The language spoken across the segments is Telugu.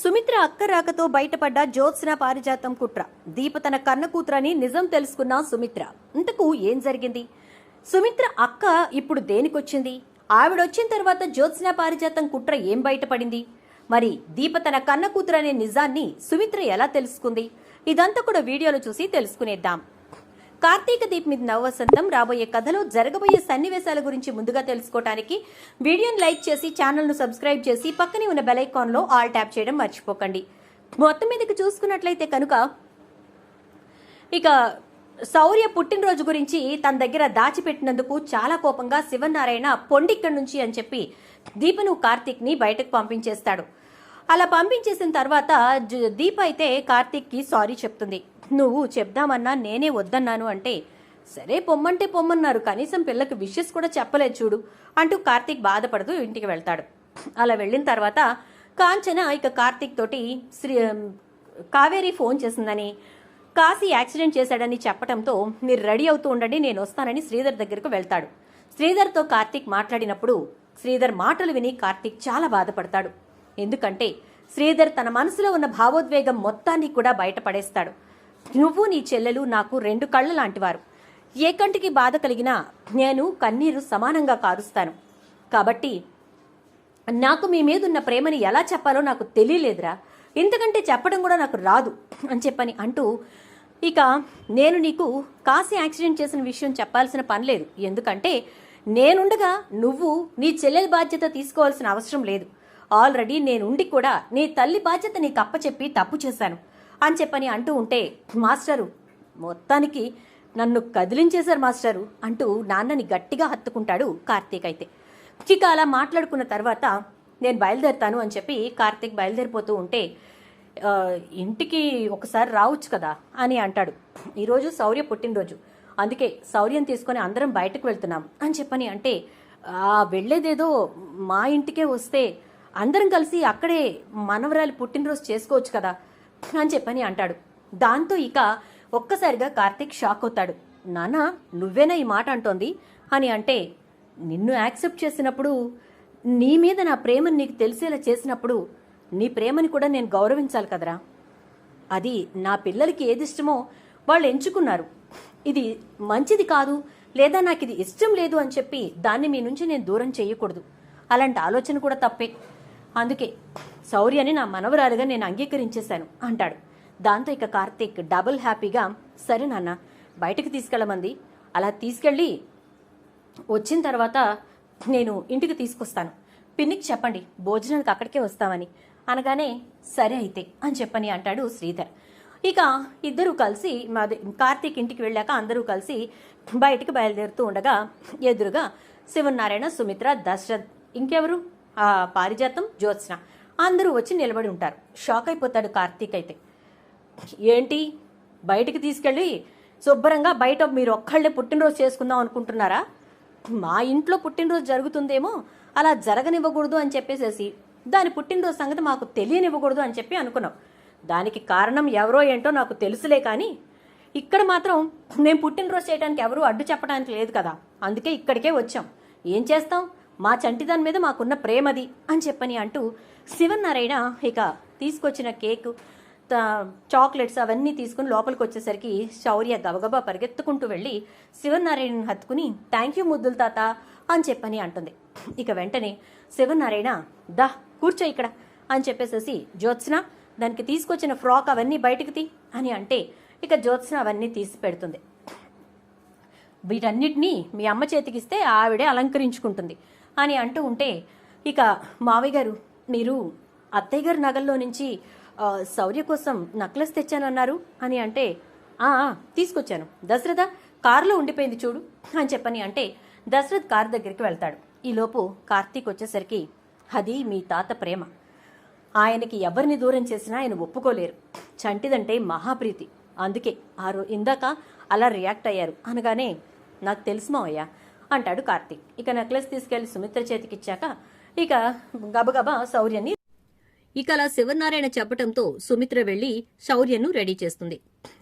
సుమిత్ర అక్క రాకతో బయటపడ్డ జ్యోత్స్న పారిజాతం కుట్ర. దీప తన కన్న కూతురని నిజం తెలుసుకున్న సుమిత్ర. ఇంతకు ఏం జరిగింది? సుమిత్ర అక్క ఇప్పుడు దేనికొచ్చింది? ఆవిడొచ్చిన తర్వాత జ్యోత్స్న పారిజాతం కుట్ర ఏం బయటపడింది? మరి దీప తన కన్న కూతురనే నిజాన్ని సుమిత్ర ఎలా తెలుసుకుంది? ఇదంతా కూడా వీడియోలో చూసి తెలుసుకునేద్దాం. కార్తీక దీప్ మీద నవవసంతం. రాబోయే కథలో జరగబోయే సన్నివేశాల గురించి ముందుగా తెలుసుకోవడానికి వీడియోని లైక్ చేసి ఛానల్ను సబ్స్క్రైబ్ చేసి పక్కనే ఉన్న బెల్ ఐకాన్లో ఆల్ ట్యాప్ చేయడం మర్చిపోకండి. మొత్తం మీదకి చూసుకున్నట్లయితే కనుక ఇక శౌర్య పుట్టినరోజు గురించి తన దగ్గర దాచిపెట్టినందుకు చాలా కోపంగా శివనారాయణ పొండిక్కడి నుంచి అని చెప్పి దీపను కార్తీక్ని బయటకు పంపించేస్తాడు. అలా పంపించేసిన తర్వాత జ- దీప అయితే కార్తీక్కి సారీ చెప్తుంది. నువ్వు చెప్దామన్నా నేనే వద్దన్నాను అంటే సరే పొమ్మంటే పొమ్మన్నారు. కనీసం పిల్లకి విషెస్ కూడా చెప్పలేదు చూడు అంటూ కార్తీక్ బాధపడుతూ ఇంటికి వెళ్తాడు. అలా వెళ్ళిన తర్వాత కాంచన ఇక కార్తీక్ తోటి శ్రీ కావేరి ఫోన్ చేసిందని కాశీ యాక్సిడెంట్ చేశాడని చెప్పడంతో మీరు రెడీ అవుతూ ఉండండి నేను వస్తానని శ్రీధర్ దగ్గరకు వెళ్తాడు. శ్రీధర్తో కార్తీక్ మాట్లాడినప్పుడు శ్రీధర్ మాటలు విని కార్తీక్ చాలా బాధపడతాడు. ఎందుకంటే శ్రీధర్ తన మనసులో ఉన్న భావోద్వేగం మొత్తాన్ని కూడా బయటపడేస్తాడు. నువ్వు నీ చెల్లెలు నాకు రెండు కళ్ళ లాంటివారు. ఏ కంటికి బాధ కలిగినా నేను కన్నీరు సమానంగా కారుస్తాను. కాబట్టి నాకు మీ మీద ఉన్న ప్రేమని ఎలా చెప్పాలో నాకు తెలియలేదురా. ఇంతకంటే చెప్పడం కూడా నాకు రాదు అని చెప్పని అంటూ ఇక నేను నీకు కాశీ యాక్సిడెంట్ చేసిన విషయం చెప్పాల్సిన పని లేదు. ఎందుకంటే నేనుండగా నువ్వు నీ చెల్లెల బాధ్యత తీసుకోవాల్సిన అవసరం లేదు. ఆల్రెడీ నేనుండి కూడా నీ తల్లి బాధ్యత నీకు అప్పచెప్పి తప్పు చేశాను అని చెప్పని అంటూ ఉంటే మాస్టరు మొత్తానికి నన్ను కదిలించేశారు మాస్టరు అంటూ నాన్నని గట్టిగా హత్తుకుంటాడు కార్తీక్ అయితే. ఇక అలా మాట్లాడుకున్న తర్వాత నేను బయలుదేరుతాను అని చెప్పి కార్తీక్ బయలుదేరిపోతూ ఉంటే ఇంటికి ఒకసారి రావచ్చు కదా అని అంటాడు. ఈరోజు శౌర్య పుట్టినరోజు. అందుకే శౌర్యం తీసుకొని అందరం బయటకు వెళ్తున్నాం అని చెప్పని అంటే "ఆ, వెళ్ళేదేదో మా ఇంటికే వస్తే అందరం కలిసి అక్కడే మనవరాలి పుట్టినరోజు చేసుకోవచ్చు కదా అని చెప్పని అంటాడు. దాంతో ఇక ఒక్కసారిగా కార్తీక్ షాక్ అవుతాడు. నానా నువ్వేనా ఈ మాట అంటోంది? అని అంటే నిన్ను యాక్సెప్ట్ చేసినప్పుడు నీ మీద నా ప్రేమను నీకు తెలిసేలా చేసినప్పుడు నీ ప్రేమని కూడా నేను గౌరవించాలి కదరా. అది నా పిల్లలకి ఏది ఇష్టమో వాళ్ళు ఎంచుకున్నారు. ఇది మంచిది కాదు లేదా నాకు ఇది ఇష్టం లేదు అని చెప్పి దాన్ని మీ నుంచి నేను దూరం చేయకూడదు. అలాంటి ఆలోచన కూడా తప్పే. అందుకే శౌర్యని నా మనవరాలుగా నేను అంగీకరించేశాను అంటాడు. దాంతో ఇక కార్తీక్ డబుల్ హ్యాపీగా సరే నాన్న బయటకు తీసుకెళ్ళమంది. అలా తీసుకెళ్ళి వచ్చిన తర్వాత నేను ఇంటికి తీసుకొస్తాను. పిన్నికి చెప్పండి భోజనానికి అక్కడికే వస్తామని. అనగానే సరే అయితే అని చెప్పని అంటాడు శ్రీధర్. ఇక ఇద్దరూ కలిసి మాది కార్తీక్ ఇంటికి వెళ్ళాక అందరూ కలిసి బయటికి బయలుదేరుతూ ఉండగా ఎదురుగా శివనారాయణ సుమిత్ర దశరథ్ ఇంకెవరు? పారిజాతం జ్యోత్స్న. అందరూ వచ్చి నిలబడి ఉంటారు. షాక్ అయిపోతాడు కార్తీక్ అయితే. ఏంటి? బయటికి తీసుకెళ్ళి శుభ్రంగా బయట మీరు ఒక్కళ్ళే పుట్టినరోజు చేసుకుందాం అనుకుంటున్నారా? మా ఇంట్లో పుట్టినరోజు జరుగుతుందేమో అలా జరగనివ్వకూడదు అని చెప్పేసేసి దాని పుట్టినరోజు సంగతి మాకు తెలియనివ్వకూడదు అని చెప్పి అనుకున్నాం. దానికి కారణం ఎవరో ఏంటో నాకు తెలుసులే కానీ ఇక్కడ మాత్రం మేము పుట్టినరోజు చేయడానికి ఎవరూ అడ్డు చెప్పడానికి లేదు కదా. అందుకే ఇక్కడికే వచ్చాం. ఏం చేస్తాం? మా చంటిదాని మీద మాకున్న ప్రేమది అని చెప్పని అంటూ శివనారాయణ ఇక తీసుకొచ్చిన కేక్ త- చాక్లెట్స్ అవన్నీ తీసుకుని లోపలికి వచ్చేసరికి శౌర్య గబగబా పరిగెత్తుకుంటూ వెళ్ళి శివనారాయణని హత్తుకుని థ్యాంక్ యూ ముద్దులు తాత అని చెప్పని అంటుంది. ఇక వెంటనే శివనారాయణ దా కూర్చో ఇక్కడ అని చెప్పేసేసి జ్యోత్స్న దానికి తీసుకొచ్చిన ఫ్రాక్ అవన్నీ బయటకు తీ అని అంటే ఇక జ్యోత్స్న అవన్నీ తీసి పెడుతుంది. వీటన్నిటినీ మీ అమ్మ చేతికిస్తే ఆవిడే అలంకరించుకుంటుంది. అని అంటూ ఉంటే ఇక మావయ్య గారు మీరు అత్తయ్య గారి నగల్లో నుంచి శౌర్య కోసం నక్లెస్ తెచ్చానన్నారు అని అంటే "ఆ, తీసుకొచ్చాను. దశరథ కారులో ఉండిపోయింది చూడు అని చెప్పని అంటే దశరథ్ కారు దగ్గరికి వెళ్తాడు. ఈలోపు కార్తీక్ వచ్చేసరికి అది మీ తాత ప్రేమ. ఆయనకి ఎవరిని దూరం చేసినా ఆయన ఒప్పుకోలేరు. చంటిదంటే మహాప్రీతి. అందుకే ఆ రో ఇందాక అలా రియాక్ట్ అయ్యారు అనగానే నాకు తెలుసు మావయ్యా అంటాడు కార్తీక్. ఇక నెక్లెస్ తీసుకెళ్ళి సుమిత్ర చేతికిచ్చాక ఇక గబగబా శౌర్యని ఇక అలా శివనారాయణ చెప్పటంతో సుమిత్ర వెళ్ళి శౌర్యను రెడీ చేస్తుంది.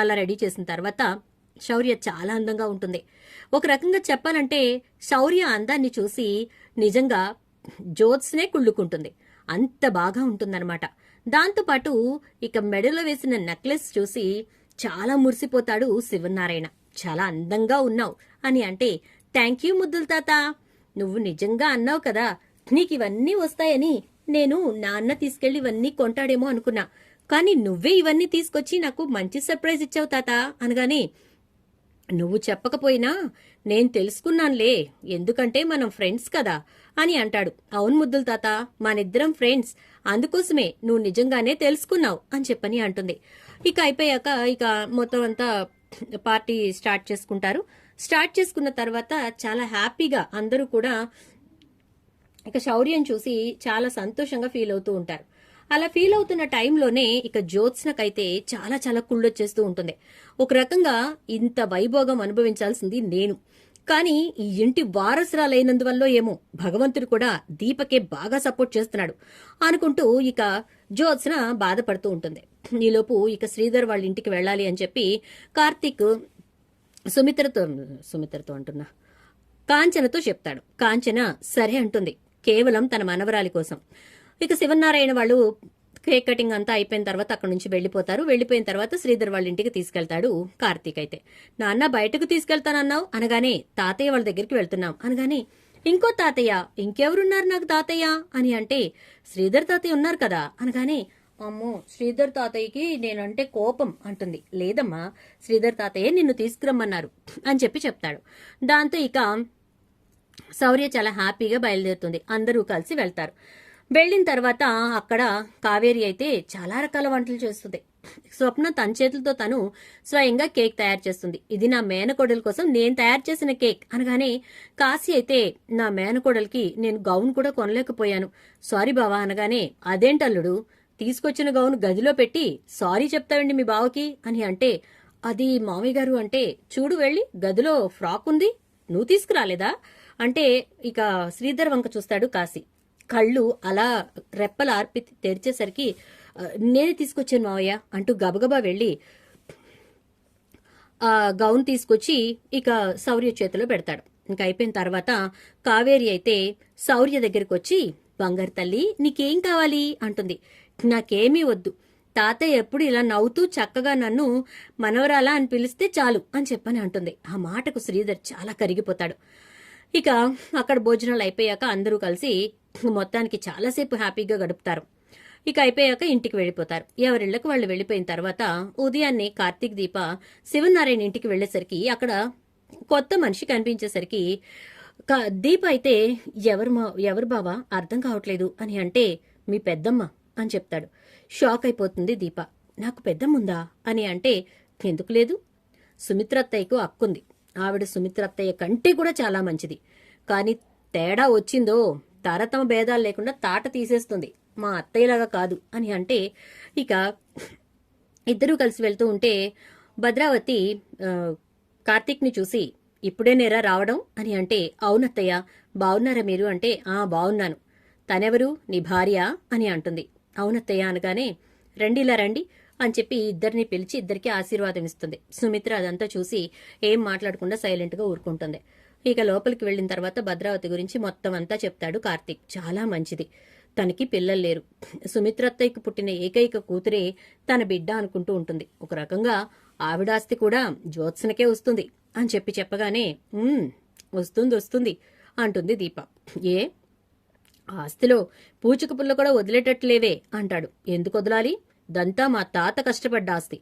అలా రెడీ చేసిన తర్వాత శౌర్య చాలా అందంగా ఉంటుంది. ఒక రకంగా చెప్పాలంటే శౌర్య అందాన్ని చూసి నిజంగా జ్యోత్స్నే కుళ్ళుకుంటుంది. అంత బాగా ఉంటుందన్నమాట. దాంతోపాటు ఇక మెడలో వేసిన నెక్లెస్ చూసి చాలా మురిసిపోతాడు శివనారాయణ. చాలా అందంగా ఉన్నావు అని అంటే థ్యాంక్ యూ ముద్దుల తాత. నువ్వు నిజంగా అన్నావు కదా నీకు ఇవన్నీ వస్తాయని. నేను నాన్న తీసుకెళ్ళి ఇవన్నీ కొంటాడేమో అనుకున్నా. కానీ నువ్వే ఇవన్నీ తీసుకొచ్చి నాకు మంచి సర్ప్రైజ్ ఇచ్చావు తాత అనగానే నువ్వు చెప్పకపోయినా నేను తెలుసుకున్నానులే ఎందుకంటే మనం ఫ్రెండ్స్ కదా అని అంటాడు. అవును ముద్దుల తాత మనిద్దరం ఫ్రెండ్స్. అందుకోసమే నువ్వు నిజంగానే తెలుసుకున్నావు అని చెప్పని అంటుంది. ఇక అయిపోయాక ఇక మొత్తం అంతా పార్టీ స్టార్ట్ చేసుకుంటారు. స్టార్ట్ చేసుకున్న తర్వాత చాలా హ్యాపీగా అందరూ కూడా ఇక శౌర్యం చూసి చాలా సంతోషంగా ఫీల్ అవుతూ ఉంటారు. అలా ఫీల్ అవుతున్న టైంలోనే ఇక జ్యోత్స్నకైతే చాలా చాలా కుళ్ళొచ్చేస్తూ ఉంటుంది. ఒక రకంగా ఇంత వైభోగం అనుభవించాల్సింది నేను. కానీ ఈ ఇంటి వారసురాలైనందువల్ల ఏమో భగవంతుడు కూడా దీపకే బాగా సపోర్ట్ చేస్తున్నాడు అనుకుంటూ ఇక జ్యోత్స్న బాధపడుతూ ఉంటుంది. ఈలోపు ఇక శ్రీధర్ వాళ్ళ ఇంటికి వెళ్ళాలి అని చెప్పి కార్తీక్ సుమిత్రతో సుమిత్రతో అంటున్నా. కాంచనతో చెప్తాడు. కాంచన సరే అంటుంది. కేవలం తన మనవరాలి కోసం. ఇక శివనారాయణ వాళ్ళు కేక్ కటింగ్ అంతా అయిపోయిన తర్వాత అక్కడ నుంచి వెళ్ళిపోతారు. వెళ్ళిపోయిన తర్వాత శ్రీధర్ వాళ్ళ ఇంటికి తీసుకెళ్తాడు కార్తీక్ అయితే. నాన్న బయటకు తీసుకెళ్తానన్నావు? అనగానే తాతయ్య వాళ్ళ దగ్గరికి వెళ్తున్నాం. అనగానే ఇంకో తాతయ్య ఇంకెవరున్నారు నాకు తాతయ్య? అని అంటే శ్రీధర్ తాతయ్య ఉన్నారు కదా. అనగానే అమ్మో శ్రీధర్ తాతయ్యకి నేనంటే కోపం అంటుంది. లేదమ్మా శ్రీధర్ తాతయ్య నిన్ను తీసుకురమ్మన్నారు అని చెప్పి చెప్తాడు. దాంతో ఇక శౌర్య చాలా హ్యాపీగా బయలుదేరుతుంది. అందరూ కలిసి వెళ్తారు. వెళ్ళిన తర్వాత అక్కడ కావేరి అయితే చాలా రకాల వంటలు చేస్తుంది. స్వప్న తన చేతులతో తను స్వయంగా కేక్ తయారు చేస్తుంది. ఇది నా మేనకోడల కోసం నేను తయారు చేసిన కేక్ అనగానే కాశీ అయితే నా మేనకోడలికి నేను గౌన్ కూడా కొనలేకపోయాను. సారీ బావా అనగానే అదేంటల్లుడు తీసుకొచ్చిన గౌను గదిలో పెట్టి సారీ చెప్తావండి మీ బావకి అని అంటే అది మామయ్య గారు అంటే చూడు వెళ్ళి గదిలో ఫ్రాక్ ఉంది నువ్వు తీసుకురాలేదా? అంటే ఇక శ్రీధర్ వంక చూస్తాడు కాశీ. కళ్ళు అలా రెప్పలు ఆర్పి తెరిచేసరికి నేనే తీసుకొచ్చాను మావయ్య అంటూ గబగబా వెళ్ళి ఆ గౌన్ తీసుకొచ్చి ఇక శౌర్య చేతిలో పెడతాడు. ఇంకా అయిపోయిన తర్వాత కావేరి అయితే శౌర్య దగ్గరికి వచ్చి బంగారు తల్లి నీకేం కావాలి? అంటుంది. నాకేమీ వద్దు. తాతయ్య ఎప్పుడు ఇలా నవ్వుతూ చక్కగా నన్ను మనవరాలా అని పిలిస్తే చాలు అని చెప్పని అంటుంది. ఆ మాటకు శ్రీధర్ చాలా కరిగిపోతాడు. ఇక అక్కడ భోజనాలు అయిపోయాక అందరూ కలిసి మొత్తానికి చాలాసేపు హ్యాపీగా గడుపుతారు. ఇక అయిపోయాక ఇంటికి వెళ్ళిపోతారు. ఎవరిళ్ళకు వాళ్ళు వెళ్ళిపోయిన తర్వాత ఉదయాన్నే కార్తీక్ దీప శివనారాయణ ఇంటికి వెళ్ళేసరికి అక్కడ కొత్త మనిషి కనిపించేసరికి క- దీప అయితే ఎవరు మా ఎవరు బావా? అర్థం కావట్లేదు అని అంటే మీ పెద్దమ్మ. అని చెప్తాడు. షాక్ అయిపోతుంది దీప. నాకు పెద్దమ్ముందా అని అంటే ఎందుకు లేదు? సుమిత్రత్తయ్యకు అక్కుంది ఆవిడ సుమిత్రత్తయ్య కంటే కూడా చాలా మంచిది. కానీ తేడా వచ్చిందో తారతమ భేదాలు లేకుండా తాట తీసేస్తుంది. మా అత్తయ్యలాగా కాదు అని అంటే ఇక ఇద్దరూ కలిసి వెళ్తూ ఉంటే భద్రావతి కార్తీక్ని చూసి ఇప్పుడే నేరా రావడం? అని అంటే అవునత్తయ్య బాగున్నారా మీరు? అంటే ఆ బాగున్నాను తనెవరు? నీ భార్య? అని అంటుంది. అవునత్తయ్య అనగానే రండి ఇలా రండి అని చెప్పి ఇద్దరిని పిలిచి ఇద్దరికి ఆశీర్వాదం ఇస్తుంది. సుమిత్ర అదంతా చూసి ఏం మాట్లాడకుండా సైలెంట్గా ఊరుకుంటుంది. ఇక లోపలికి వెళ్ళిన తర్వాత భద్రావతి గురించి మొత్తం అంతా చెప్తాడు కార్తీక్. చాలా మంచిది. తనకి పిల్లలు లేరు. సుమిత్రత్తయ్యకు పుట్టిన ఏకైక కూతురే తన బిడ్డ అనుకుంటూ ఉంటుంది. ఒక రకంగా ఆవిడాస్తి కూడా జ్యోత్సనకే వస్తుంది అని చెప్పి చెప్పగానే వస్తుంది వస్తుంది అంటుంది దీప. ఏ ఆస్తిలో పూచుకు పుల్ల కూడా వదిలేటట్లేవే అంటాడు. ఎందుకు వదలాలి? దంతా మా తాత కష్టపడ్డ ఆస్తి.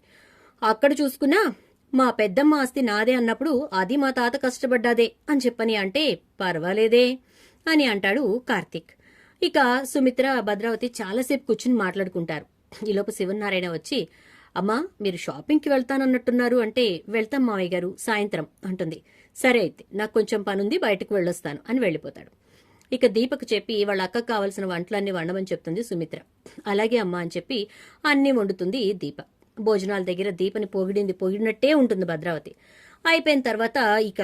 అక్కడ చూసుకున్నా మా పెద్దమ్మ ఆస్తి నాదే అన్నప్పుడు అది మా తాత కష్టపడ్డాదే అని చెప్పని అంటే పర్వాలేదే అని అంటాడు కార్తీక్. ఇక సుమిత్ర భద్రావతి చాలాసేపు కూర్చుని మాట్లాడుకుంటారు. ఈలోపు శివనారాయణ వచ్చి అమ్మా మీరు షాపింగ్కి వెళ్తానన్నట్టున్నారు అంటే వెళ్తాం మావయ్య గారు సాయంత్రం అంటుంది. సరే అయితే నాకు కొంచెం పనుంది బయటకు వెళ్ళొస్తాను అని వెళ్ళిపోతాడు. ఇక దీపక్ చెప్పి వాళ్ళ అక్కకు కావాల్సిన వంటలన్నీ వండమని చెప్తుంది సుమిత్ర. అలాగే అమ్మా అని చెప్పి అన్నీ వండుతుంది దీప. భోజనాల దగ్గర దీపని పొగిడింది పొగిడినట్టే ఉంటుంది భద్రావతి. అయిపోయిన తర్వాత ఇక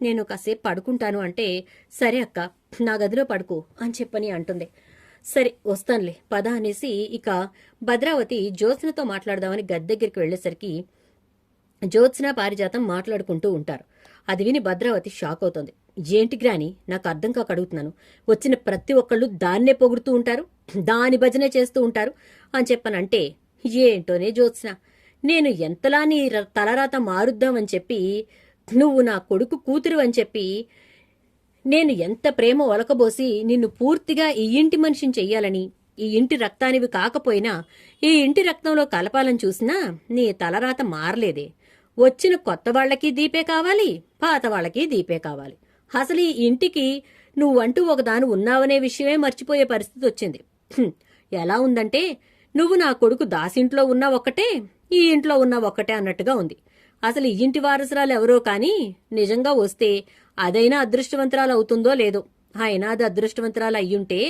నేను కాసేపు పడుకుంటాను అంటే సరే అక్క నా గదిలో పడుకో అని చెప్పని అంటుంది. సరే వస్తానులే పద అనేసి ఇక భద్రావతి జ్యోత్స్నతో మాట్లాడదామని గది దగ్గరికి వెళ్ళేసరికి జ్యోత్స్న పారిజాతం మాట్లాడుకుంటూ ఉంటారు. అది విని భద్రావతి షాక్ అవుతుంది. ఏంటి గ్రాని? నాకు అర్థం కాక అడుగుతున్నాను. వచ్చిన ప్రతి ఒక్కళ్ళు దాన్నే పొగుడుతూ ఉంటారు దాని భజనే చేస్తూ ఉంటారు అని చెప్పనంటే ఏంటోనే జ్యోత్స్న? నేను ఎంతలా నీ ర- తలరాత మారుద్దామని చెప్పి నువ్వు నా కొడుకు కూతురు అని చెప్పి నేను ఎంత ప్రేమ ఒలకబోసి నిన్ను పూర్తిగా ఈ ఇంటి మనిషిని చెయ్యాలని ఈ ఇంటి రక్తానివి కాకపోయినా ఈ ఇంటి రక్తంలో కలపాలని చూసినా నీ తలరాత మారలేదే. వచ్చిన కొత్త వాళ్ళకి దీపే కావాలి పాత వాళ్ళకి దీపే కావాలి. అసలు ఈ ఇంటికి నువ్వంటూ ఒకదాని ఉన్నావనే విషయమే మర్చిపోయే పరిస్థితి వచ్చింది. ఎలా ఉందంటే నువ్వు నా కొడుకు దాసింట్లో ఉన్న ఒక్కటే ఈ ఇంట్లో ఉన్న ఒక్కటే అన్నట్టుగా ఉంది. అసలు ఈ ఇంటి వారసురాలు ఎవరో కానీ నిజంగా వస్తే అదైనా అదృష్టవంతరాలు అవుతుందో లేదో. అయినా అది అదృష్టవంతరాలు అయ్యుంటే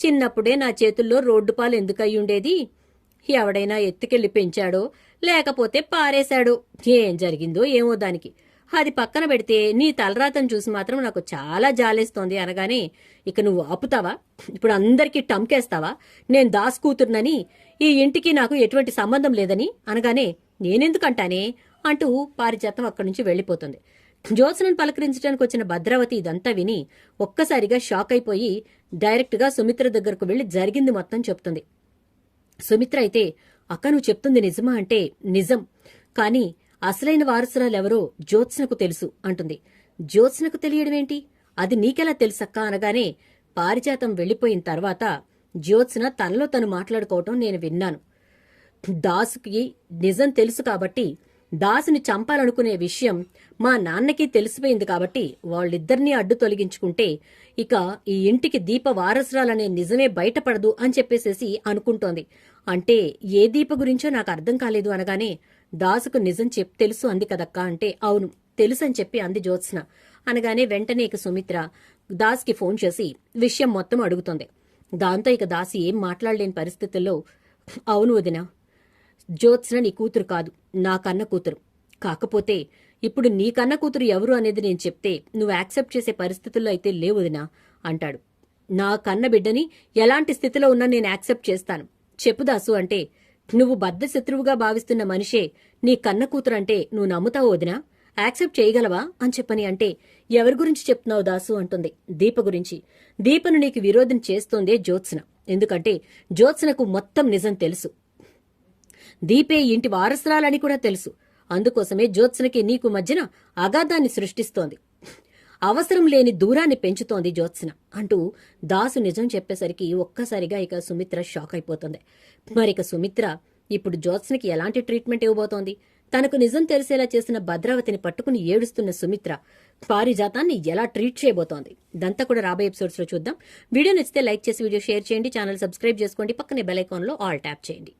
చిన్నప్పుడే నా చేతుల్లో రోడ్డు పాలు ఎందుకు అయ్యుండేది? ఎవడైనా ఎత్తుకెళ్ళి పెంచాడో లేకపోతే పారేశాడో ఏం జరిగిందో ఏమో దానికి. అది పక్కన పెడితే నీ తలరాతను చూసి మాత్రం నాకు చాలా జాలేస్తోంది అనగానే ఇక నువ్వు ఆపుతావా? ఇప్పుడు అందరికీ టంకేస్తావా? నేను దాస్ కూతుర్నని ఈ ఇంటికి నాకు ఎటువంటి సంబంధం లేదని అనగానే నేనెందుకంటానే అంటూ పారిజాతం అక్కడి నుంచి వెళ్ళిపోతుంది జ్యోత్సనను పలకరించడానికి వచ్చిన భద్రావతి ఇదంతా విని ఒక్కసారిగా షాక్ అయిపోయి డైరెక్ట్గా సుమిత్ర దగ్గరకు వెళ్ళి జరిగింది మొత్తం చెప్తుంది. సుమిత్ర అయితే అక్క నువ్వు చెప్తుంది నిజమా? అంటే నిజం. కానీ అసలైన వారసురాలెవరో జ్యోత్స్నకు తెలుసు అంటుంది. జ్యోత్స్నకు తెలియడమేంటి? అది నీకెలా తెలుసక్క అనగానే పారిజాతం వెళ్ళిపోయిన తర్వాత జ్యోత్స్న తనలో తను మాట్లాడుకోవటం నేను విన్నాను. దాసుకి నిజం తెలుసు కాబట్టి దాసుని చంపాలనుకునే విషయం మా నాన్నకి తెలిసిపోయింది కాబట్టి వాళ్ళిద్దరినీ అడ్డు తొలగించుకుంటే ఇక ఈ ఇంటికి దీప వారసురాలనే నిజమే బయటపడదు అని చెప్పేసేసి అనుకుంటోంది. అంటే ఏ దీప గురించో నాకు అర్థం కాలేదు అనగానే దాసుకు నిజం చెప్ తెలుసు అంది కదక్కా అంటే అవును తెలుసు అని చెప్పి అంది జ్యోత్స్న. అనగానే వెంటనే ఇక సుమిత్ర దాస్కి ఫోన్ చేసి విషయం మొత్తం అడుగుతోంది. దాంతో ఇక దాసి ఏం మాట్లాడలేని పరిస్థితుల్లో అవును వదినా జ్యోత్స్న నీ కూతురు కాదు నా కన్న కూతురు. కాకపోతే ఇప్పుడు నీ కన్న కూతురు ఎవరు అనేది నేను చెప్తే నువ్వు యాక్సెప్ట్ చేసే పరిస్థితుల్లో అయితే లేవు వదినా అంటాడు. నా కన్న బిడ్డని ఎలాంటి స్థితిలో ఉన్నా నేను యాక్సెప్ట్ చేస్తాను. చెప్పు దాసు అంటే నువ్వు బద్ద శత్రువుగా భావిస్తున్న మనిషే నీ కన్న కూతురంటే నువ్వు నమ్ముతావు వదినా? యాక్సెప్ట్ చేయగలవా? అని చెప్పని అంటే ఎవరి గురించి చెప్తున్నావు దాసు అంటుంది దీప గురించి. దీపను నీకు విరోధం చేస్తోందే జ్యోత్స్న. ఎందుకంటే జ్యోత్స్నకు మొత్తం నిజం తెలుసు. దీపే ఇంటి వారసురాలని కూడా తెలుసు. అందుకోసమే జ్యోత్స్నకి నీకు మధ్యన అగాధాన్ని సృష్టిస్తోంది. అవసరం లేని దూరాన్ని పెంచుతోంది జ్యోత్స్న అంటూ దాసు నిజం చెప్పేసరికి ఒక్కసారిగా ఇక సుమిత్ర షాక్ అయిపోతుంది. మరిక సుమిత్ర ఇప్పుడు జ్యోత్స్నకి ఎలాంటి ట్రీట్మెంట్ ఇవ్వబోతోంది? తనకు నిజం తెలిసేలా చేసిన భద్రావతిని పట్టుకుని ఏడుస్తున్న సుమిత్ర పారిజాతాన్ని ఎలా ట్రీట్ చేయబోతోంది? ఇదంతా కూడా రాబోయే ఎపిసోడ్స్లో చూద్దాం. వీడియో నచ్చితే లైక్ చేసి వీడియో షేర్ చేయండి. ఛానల్ సబ్స్క్రైబ్ చేసుకోండి. పక్కనే బెల్ ఐకాన్లో ఆల్ ట్యాప్ చేయండి.